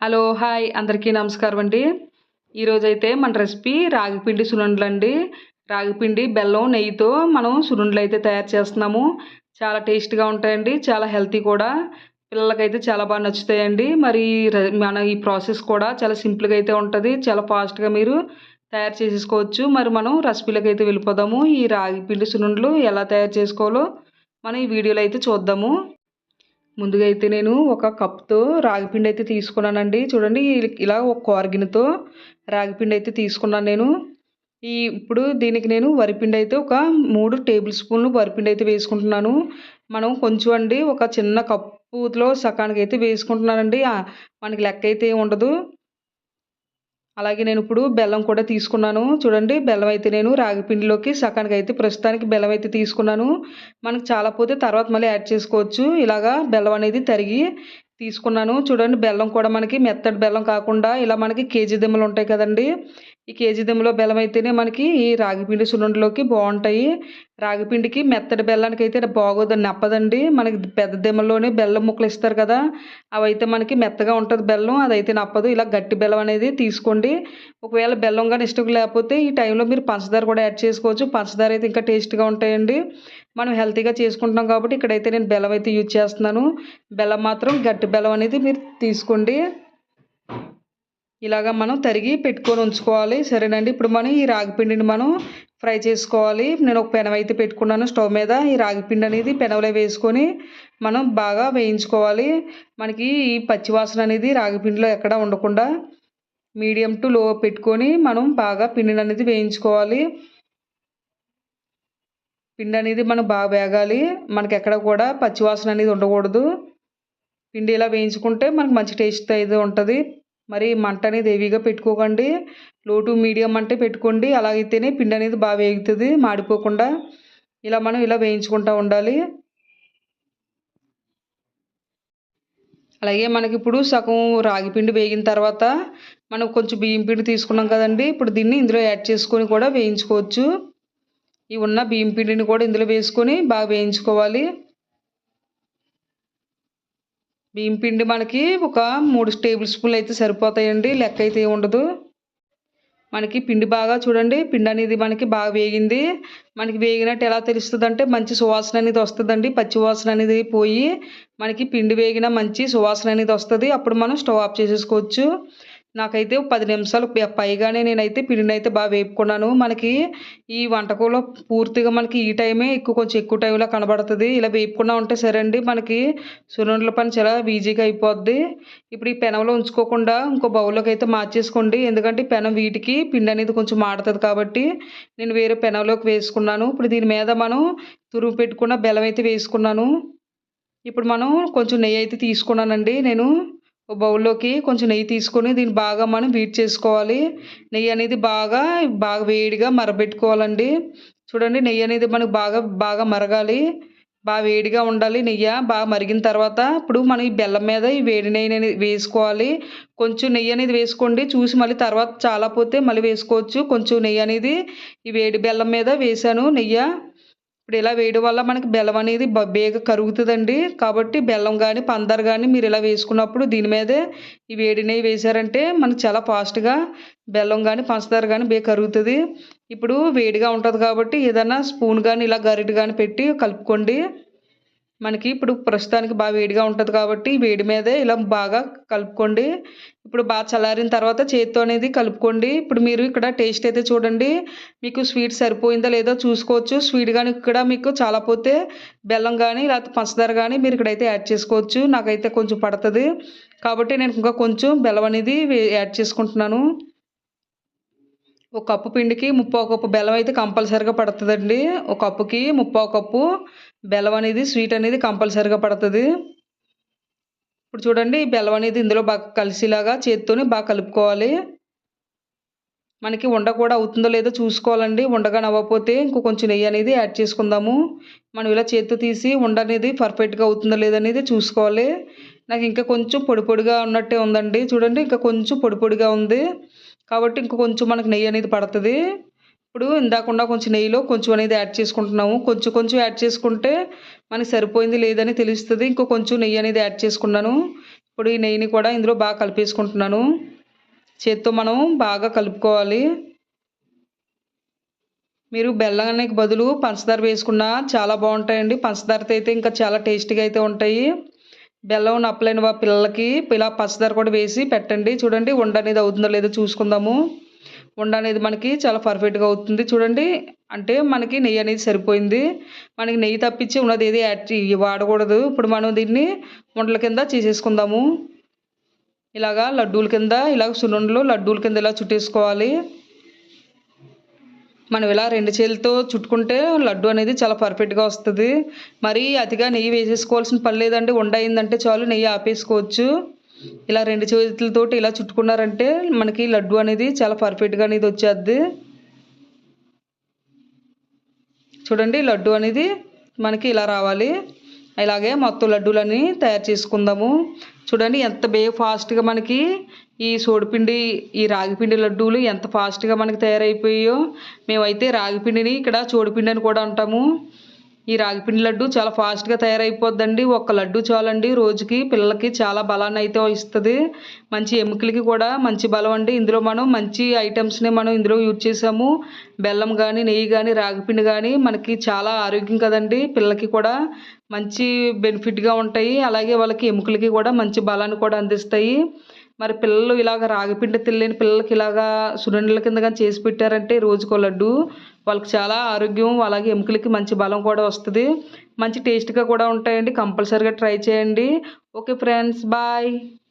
Hello hi. అందరికీ నమస్కారం అండి. ఈరోజైతే మన రెసిపీ రాగిపిండి సున్నుండలు అండి రాగిపిండి బెల్లం నెయ్యితో మనం సున్నుండలు అయితే తయారు చేస్తున్నాము. చాలా టేస్ట్గా ఉంటాయండి. చాలా హెల్తీ కూడా. పిల్లలకైతే చాలా బాగా నచ్చుతాయండి. మరి మన ఈ ప్రాసెస్ కూడా చాలా సింపుల్గా అయితే ఉంటుంది. చాలా ఫాస్ట్గా మీరు తయారు చేసేసుకోవచ్చు. మరి మనం రెసిపీలకు అయితే వెళ్ళిపోదాము. ఈ రాగిపిండి సునుండలు ఎలా తయారు చేసుకోవాలో మనం ఈ వీడియోలో అయితే చూద్దాము. ముందుగా అయితే నేను ఒక కప్తో రాగిపిండి అయితే తీసుకున్నానండి. చూడండి ఇలా ఒక కోరగినతో రాగిపిండి అయితే తీసుకున్నాను నేను. ఈ ఇప్పుడు దీనికి నేను వరిపిండి అయితే ఒక మూడు టేబుల్ స్పూన్లు వరిపిండి అయితే వేసుకుంటున్నాను. మనం కొంచెం అండి ఒక చిన్న కప్పులో సకానికి అయితే వేసుకుంటున్నానండి మనకి లెక్క అయితే ఉండదు. అలాగే నేను ఇప్పుడు బెల్లం కూడా తీసుకున్నాను. చూడండి బెల్లం అయితే నేను రాగిపిండిలోకి సకానికి అయితే ప్రస్తుతానికి బెల్లం అయితే తీసుకున్నాను. మనకు చాలా పోతే తర్వాత మళ్ళీ యాడ్ చేసుకోవచ్చు. ఇలాగా బెల్లం అనేది తరిగి తీసుకున్నాను. చూడండి బెల్లం కూడా మనకి మెత్తటి బెల్లం కాకుండా ఇలా మనకి కేజీ దిమ్మలు ఉంటాయి కదండి. ఈ కేజీ దిమ్మలో బెల్లం అయితేనే మనకి ఈ రాగిపిండి సున్నుండలోకి బాగుంటాయి. రాగిపిండికి మెత్తటి బెల్లానికి అయితే బాగోదు నప్పదండి. మనకి పెద్ద దిమ్మలోనే బెల్లం ముక్కలు ఇస్తారు కదా అవి అయితే మనకి మెత్తగా ఉంటుంది బెల్లం అదైతే నప్పదు. ఇలా గట్టి బెల్లం అనేది తీసుకోండి. ఒకవేళ బెల్లం కానీ ఇష్టం లేకపోతే ఈ టైంలో మీరు పంచదార కూడా యాడ్ చేసుకోవచ్చు. పంచదార అయితే ఇంకా టేస్ట్గా ఉంటాయండి. మనం హెల్తీగా చేసుకుంటున్నాం కాబట్టి ఇక్కడైతే నేను బెల్లం అయితే యూజ్ చేస్తున్నాను. బెల్లం మాత్రం గట్టి బెల్లం అనేది మీరు తీసుకోండి. ఇలాగా మనం తరిగి పెట్టుకొని ఉంచుకోవాలి. సరేనండి. ఇప్పుడు మనం ఈ రాగిపిండిని మనం ఫ్రై చేసుకోవాలి. నేను ఒక పెనం అయితే పెట్టుకున్నాను స్టవ్ మీద. ఈ రాగిపిండి అనేది పెనవలో వేసుకొని మనం బాగా వేయించుకోవాలి. మనకి ఈ పచ్చివాసన అనేది రాగిపిండిలో ఎక్కడ ఉండకుండా మీడియం టు లో పెట్టుకొని మనం బాగా పిండిని అనేది వేయించుకోవాలి. పిండి అనేది మనం బాగా వేగాలి. మనకి ఎక్కడ కూడా పచ్చివాసన అనేది ఉండకూడదు. పిండి ఇలా వేయించుకుంటే మనకు మంచి టేస్ట్ అయితే ఉంటుంది. మరి మంట అనేది హెవీగా పెట్టుకోకండి. లో టు మీడియం అంటే పెట్టుకోండి. అలాగైతేనే పిండి అనేది బాగా వేగుతుంది మాడిపోకుండా ఇలా మనం ఇలా వేయించుకుంటూ ఉండాలి. అలాగే మనకి ఇప్పుడు సగం రాగి పిండి వేగిన తర్వాత మనం కొంచెం బియ్యం పిండి తీసుకున్నాం కదండి. ఇప్పుడు దీన్ని ఇందులో యాడ్ చేసుకొని కూడా వేయించుకోవచ్చు. ఈ ఉన్న బియ్యం పిండిని కూడా ఇందులో వేసుకొని బాగా వేయించుకోవాలి. బియ్యం పిండి మనకి ఒక మూడు టేబుల్ స్పూన్లు అయితే సరిపోతాయండి. లెక్క అయితే ఉండదు. మనకి పిండి బాగా చూడండి. పిండి అనేది మనకి బాగా వేగింది. మనకి వేగినట్టు ఎలా తెలుస్తుంది అంటే మంచి సువాసన అనేది వస్తుందండి. పచ్చి వాసన అనేది పోయి మనకి పిండి వేగిన మంచి సువాసన అనేది వస్తుంది. అప్పుడు మనం స్టవ్ ఆఫ్ చేసేసుకోవచ్చు. నాకైతే ఒక పది నిమిషాలు పైగానే నేనైతే పిండిని అయితే బాగా వేపుకున్నాను. మనకి ఈ వంటకంలో పూర్తిగా మనకి ఈ టైమే ఎక్కువ కొంచెం ఎక్కువ టైంలో కనబడుతుంది. ఇలా వేపుకున్నా ఉంటే సరే అండి మనకి సున్నుండల పని చాలా ఈజీగా అయిపోద్ది. ఇప్పుడు ఈ పెనంలో ఉంచుకోకుండా ఇంకో బౌల్లోకి అయితే మార్చేసుకోండి. ఎందుకంటే పెనం వీటికి పిండి అనేది కొంచెం మాడుతుంది కాబట్టి నేను వేరే పెనంలోకి వేసుకున్నాను. ఇప్పుడు దీని మీద మనం తురుము పెట్టుకున్న బెల్లం అయితే వేసుకున్నాను. ఇప్పుడు మనం కొంచెం నెయ్యి అయితే తీసుకున్నానండి. నేను ఒక బౌల్లోకి కొంచెం నెయ్యి తీసుకొని దీన్ని బాగా మనం బీట్ చేసుకోవాలి. నెయ్యి అనేది బాగా బాగా వేడిగా మరబెట్టుకోవాలండి. చూడండి నెయ్యి అనేది మనకు బాగా బాగా మరగాలి. బాగా వేడిగా ఉండాలి నెయ్యి. బాగా మరిగిన తర్వాత ఇప్పుడు మనం ఈ బెల్లం మీద ఈ వేడి నెయ్యి అనేది వేసుకోవాలి. కొంచెం నెయ్యి అనేది వేసుకోండి. చూసి మళ్ళీ తర్వాత చాలా పోతే మళ్ళీ వేసుకోవచ్చు. కొంచెం నెయ్యి అనేది ఈ వేడి బెల్లం మీద వేసాను. నెయ్యి ఇప్పుడు ఇలా వేయడం వల్ల మనకి బెల్లం అనేది బేగ కరుగుతుందండి. కాబట్టి బెల్లం కానీ పందర్ కానీ మీరు ఇలా వేసుకున్నప్పుడు దీని మీదే ఈ వేడి నెయ్యి వేశారంటే మనకి చాలా ఫాస్ట్గా బెల్లం కానీ పంచదార కానీ బేగ కరుగుతుంది. ఇప్పుడు వేడిగా ఉంటుంది కాబట్టి ఏదైనా స్పూన్ కానీ ఇలా గరిటె కానీ పెట్టి కలుపుకోండి. మనకి ఇప్పుడు ప్రస్తుతానికి బాగా వేడిగా ఉంటుంది కాబట్టి వేడి మీదే ఇలా బాగా కలుపుకోండి. ఇప్పుడు బాగా చల్లారిన తర్వాత చేతితో అనేది కలుపుకోండి. ఇప్పుడు మీరు ఇక్కడ టేస్ట్ అయితే చూడండి. మీకు స్వీట్ సరిపోయిందో లేదో చూసుకోవచ్చు. స్వీట్ కానీ ఇక్కడ మీకు చాలా పోతే బెల్లం కానీ లేకపోతే పంచదార కానీ మీరు ఇక్కడైతే యాడ్ చేసుకోవచ్చు. నాకైతే కొంచెం పడుతుంది. కాబట్టి నేను ఇంకా కొంచెం బెల్లం అనేది యాడ్ చేసుకుంటున్నాను. ఒక కప్పు పిండికి ముప్పో కప్పు బెల్లం అయితే కంపల్సరిగా పడుతుందండి. ఒక కప్పుకి ముప్పో కప్పు బెల్లం అనేది స్వీట్ అనేది కంపల్సరిగా పడుతుంది. ఇప్పుడు చూడండి ఈ బెల్లం అనేది ఇందులో బాగా కలిసేలాగా చేతితోని బాగా కలుపుకోవాలి. మనకి ఉండ కూడా అవుతుందో లేదో చూసుకోవాలండి. ఉండగా నవ్వకపోతే ఇంకో కొంచెం నెయ్యి అనేది యాడ్ చేసుకుందాము. మనం ఇలా చేతితో తీసి ఉండ అనేది పర్ఫెక్ట్గా అవుతుందో లేదో అనేది చూసుకోవాలి. నాకు ఇంకా కొంచెం పొడి పొడిగా ఉన్నట్టే ఉందండి. చూడండి ఇంకా కొంచెం పొడి పొడిగా ఉంది. కాబట్టి ఇంకా కొంచెం మనకు నెయ్యి అనేది పడుతుంది. ఇప్పుడు ఇందాకుండా కొంచెం నెయ్యిలో కొంచెం అనేది యాడ్ చేసుకుంటున్నాము. కొంచెం కొంచెం యాడ్ చేసుకుంటే మనకి సరిపోయింది లేదని తెలుస్తుంది. ఇంకో కొంచెం నెయ్యి అనేది యాడ్ చేసుకున్నాను. ఇప్పుడు ఈ నెయ్యిని కూడా ఇందులో బాగా కలిపేసుకుంటున్నాను. చేత్తో మనం బాగా కలుపుకోవాలి. మీరు బెల్లానికి బదులు పంచదార వేసుకున్నా చాలా బాగుంటాయండి. పంచదారతో అయితే ఇంకా చాలా టేస్టీగా అయితే ఉంటాయి. బెల్లం నప్పలేని వా పిల్లలకి ఇలా పచ్చదర కూడా వేసి పెట్టండి. చూడండి ఉండ అనేది అవుతుందో లేదో చూసుకుందాము. ఉండ అనేది మనకి చాలా పర్ఫెక్ట్గా అవుతుంది. చూడండి అంటే మనకి నెయ్యి అనేది సరిపోయింది. మనకి నెయ్యి తప్పించి ఉన్నది ఏది యాడ్ వాడకూడదు. ఇప్పుడు మనం దీన్ని ఉండల కింద చేసేసుకుందాము. ఇలాగా లడ్డూల కింద ఇలాగ సున్నుండలు లడ్డూల కింద ఇలా చుట్టేసుకోవాలి. మనం ఇలా రెండు చేతులతో చుట్టుకుంటే లడ్డు అనేది చాలా పర్ఫెక్ట్గా వస్తుంది. మరి అతిగా నెయ్యి వేసేసుకోవాల్సిన పని లేదండి. ఉండయిందంటే చాలు నెయ్యి ఆపేసుకోవచ్చు. ఇలా రెండు చేతులతోటి ఇలా చుట్టుకున్నారంటే మనకి లడ్డు అనేది చాలా పర్ఫెక్ట్గా అనేది వచ్చేద్ది. చూడండి లడ్డు అనేది మనకి ఇలా రావాలి. ఇలాగే మొత్తం లడ్డూలని తయారు చేసుకుందాము. చూడండి ఎంత బే ఫాస్ట్గా మనకి ఈ సోడిపిండి ఈ రాగిపిండి లడ్డూలు ఎంత ఫాస్ట్గా మనకి తయారైపోయాయో మేమైతే రాగిపిండిని ఇక్కడ చోడిపిండి అని కూడా అంటాము. ఈ రాగిపిండి లడ్డు చాలా ఫాస్ట్గా తయారైపోద్దండి. ఒక్క లడ్డు చాలండి రోజుకి. పిల్లలకి చాలా బలాన్ని అయితే ఇస్తుంది. మంచి ఎముకలకి కూడా మంచి బలం అండి. ఇందులో మనం మంచి ఐటమ్స్ని మనం ఇందులో యూజ్ చేసాము. బెల్లం కానీ నెయ్యి కానీ రాగిపిండి కానీ మనకి చాలా ఆరోగ్యం కదండి. పిల్లలకి కూడా మంచి బెనిఫిట్గా ఉంటాయి. అలాగే వాళ్ళకి ఎముకలకి కూడా మంచి బలాన్ని కూడా అందిస్తాయి. మరి పిల్లలు ఇలాగ రాగిపిండి తినలేని పిల్లలకి ఇలాగా సున్నుండల కింద కానీ చేసి పెట్టారంటే రోజుకో లడ్డు వాళ్ళకి చాలా ఆరోగ్యం అలాగే ఎముకలకి మంచి బలం కూడా వస్తుంది. మంచి టేస్ట్గా కూడా ఉంటాయండి. కంపల్సరీగా ట్రై చేయండి. Okay friends bye.